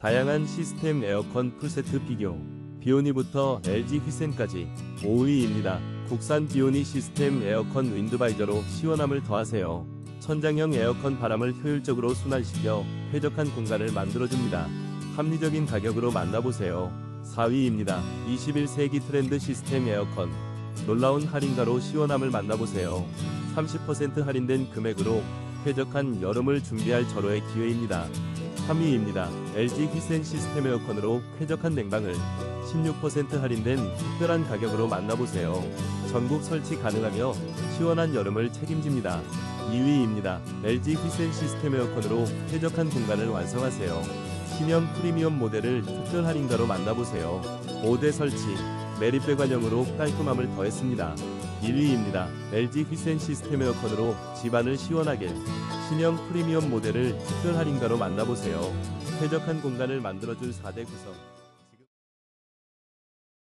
다양한 시스템 에어컨 풀세트 비교. 비오니부터 LG 휘센까지 5위입니다. 국산 비오니 시스템 에어컨 윈드바이저로 시원함을 더하세요. 천장형 에어컨 바람을 효율적으로 순환시켜 쾌적한 공간을 만들어줍니다. 합리적인 가격으로 만나보세요. 4위입니다. 21세기 트렌드 시스템 에어컨. 놀라운 할인가로 시원함을 만나보세요. 30% 할인된 금액으로 쾌적한 여름을 준비할 절호의 기회입니다. 3위입니다. LG 휘센 시스템 에어컨으로 쾌적한 냉방을 16% 할인된 특별한 가격으로 만나보세요. 전국 설치 가능하며 시원한 여름을 책임집니다. 2위입니다. LG 휘센 시스템 에어컨으로 쾌적한 공간을 완성하세요. 신형 프리미엄 모델을 특별 할인가로 만나보세요. 5대 설치, 매립 배관형으로 깔끔함을 더했습니다. 1위입니다. LG 휘센 시스템 에어컨으로 집안을 시원하게 신형 프리미엄 모델을 특별 할인가로 만나보세요. 쾌적한 공간을 만들어줄 4대 구성.